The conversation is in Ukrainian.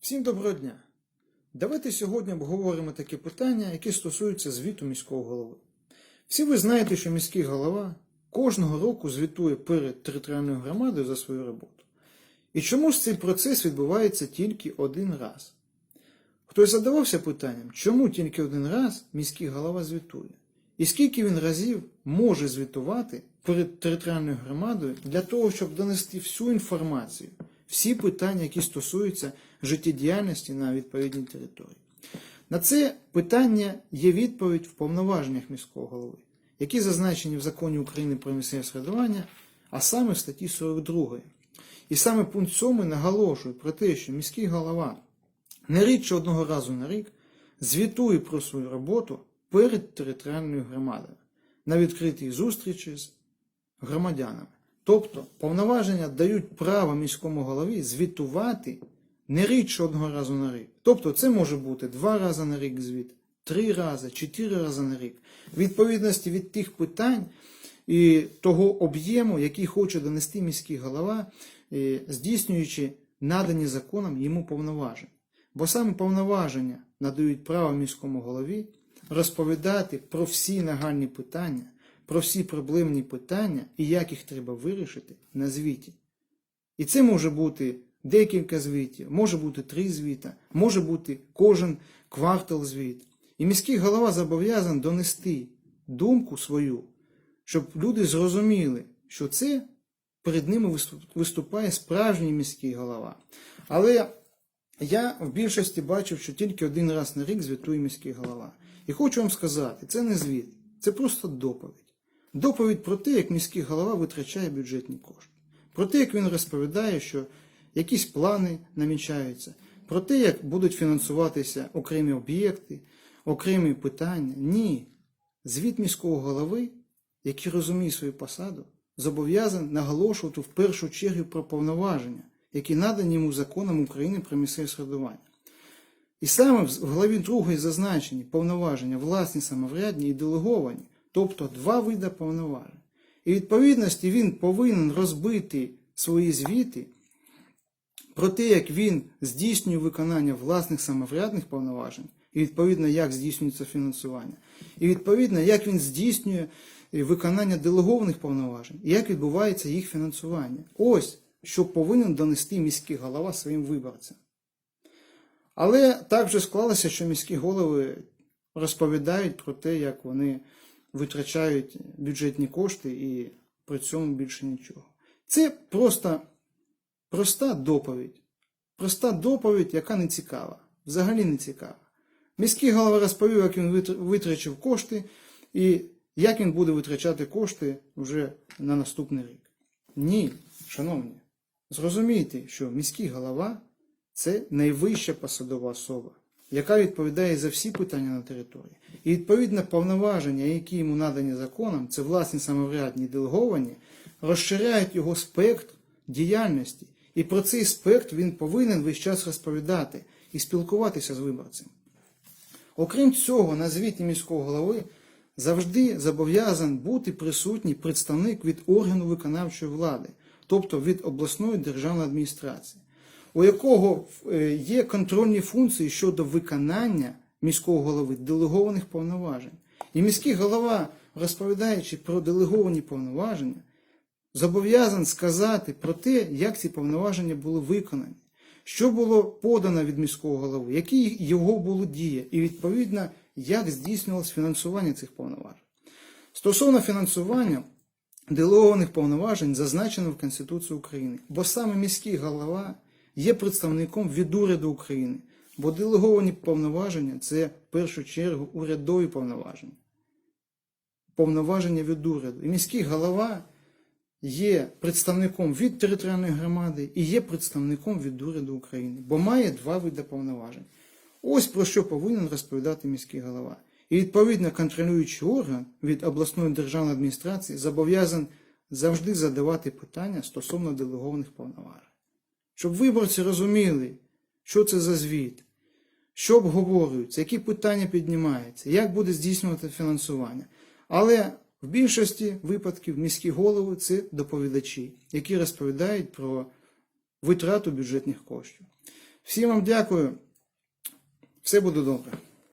Всім доброго дня! Давайте сьогодні обговоримо таке питання, яке стосується звіту міського голови. Всі ви знаєте, що міський голова кожного року звітує перед територіальною громадою за свою роботу. І чому ж цей процес відбувається тільки один раз? Хтось задавався питанням, чому тільки один раз міський голова звітує? І скільки він разів може звітувати перед територіальною громадою для того, щоб донести всю інформацію, всі питання, які стосуються життєдіяльності на відповідній території. На це питання є відповідь в повноваженнях міського голови, які зазначені в законі України про місцеве самоврядування, а саме в статті 42. І саме пункт 7 наголошує про те, що міський голова не рідше одного разу на рік звітує про свою роботу перед територіальною громадою на відкритій зустрічі з громадянами. Тобто повноваження дають право міському голові звітувати не рідше одного разу на рік. Тобто це може бути два рази на рік звіт, три рази, чотири рази на рік. В відповідності від тих питань і того об'єму, який хоче донести міський голова, е, здійснюючи надані законом йому повноваження. Бо саме повноваження надають право міському голові розповідати про всі нагальні питання, про всі проблемні питання і як їх треба вирішити на звіті. І це може бути декілька звітів, може бути три звіта, може бути кожен квартал звіт. І міський голова зобов'язаний донести думку свою, щоб люди зрозуміли, що це перед ними виступає справжній міський голова. Але я в більшості бачив, що тільки один раз на рік звітує міський голова. І хочу вам сказати, це не звіт, це просто доповідь. Доповідь про те, як міський голова витрачає бюджетні кошти, про те, як він розповідає, що якісь плани намічаються, про те, як будуть фінансуватися окремі об'єкти, окремі питання. Ні. Звіт міського голови, який розуміє свою посаду, зобов'язаний наголошувати в першу чергу про повноваження, які надані йому законом України про місцеве середування. І саме в главі 2 зазначені повноваження власні самоврядні і делеговані, тобто два види повноважень. І відповідності він повинен розбити свої звіти про те, як він здійснює виконання власних самоврядних повноважень, і відповідно, як здійснюється фінансування, і відповідно, як він здійснює е, виконання делегованих повноважень, і як відбувається їх фінансування. Ось що повинен донести міський голова своїм виборцям. Але так вже склалося, що міські голови розповідають про те, як вони витрачають бюджетні кошти і при цьому більше нічого. Це просто проста доповідь. Проста доповідь, яка не цікава. Взагалі не цікава. Міський голова розповів, як він витрачив кошти і як він буде витрачати кошти вже на наступний рік. Ні, шановні, зрозумійте, що міський голова це найвища посадова особа, яка відповідає за всі питання на території. І відповідно повноваження, які йому надані законом, це власні самоврядні делеговані, розширяють його спектр діяльності. І про цей спектр він повинен весь час розповідати і спілкуватися з виборцем. Окрім цього, на звіті міського голови завжди зобов'язан бути присутній представник від органу виконавчої влади, тобто від обласної державної адміністрації, у якого е, є контрольні функції щодо виконання міського голови делегованих повноважень. І міський голова, розповідаючи про делеговані повноваження, зобов'язан сказати про те, як ці повноваження були виконані, що було подано від міського голови, які його були дії, і відповідно, як здійснювалось фінансування цих повноважень. Стосовно фінансування делегованих повноважень зазначено в Конституції України, бо саме міський голова є представником від уряду України, бо делеговані повноваження це в першу чергу урядові повноваження. Повноваження від уряду. І міський голова є представником від територіальної громади і є представником від уряду України, бо має два види повноважень. Ось про що повинен розповідати міський голова. І відповідно контролюючий орган від обласної державної адміністрації зобов'язан завжди задавати питання стосовно делегованих повноважень. Щоб виборці розуміли, що це за звіт, що обговорюється, які питання піднімаються, як буде здійснювати фінансування. Але в більшості випадків міські голови це доповідачі, які розповідають про витрату бюджетних коштів. Всім вам дякую. Все буде добре.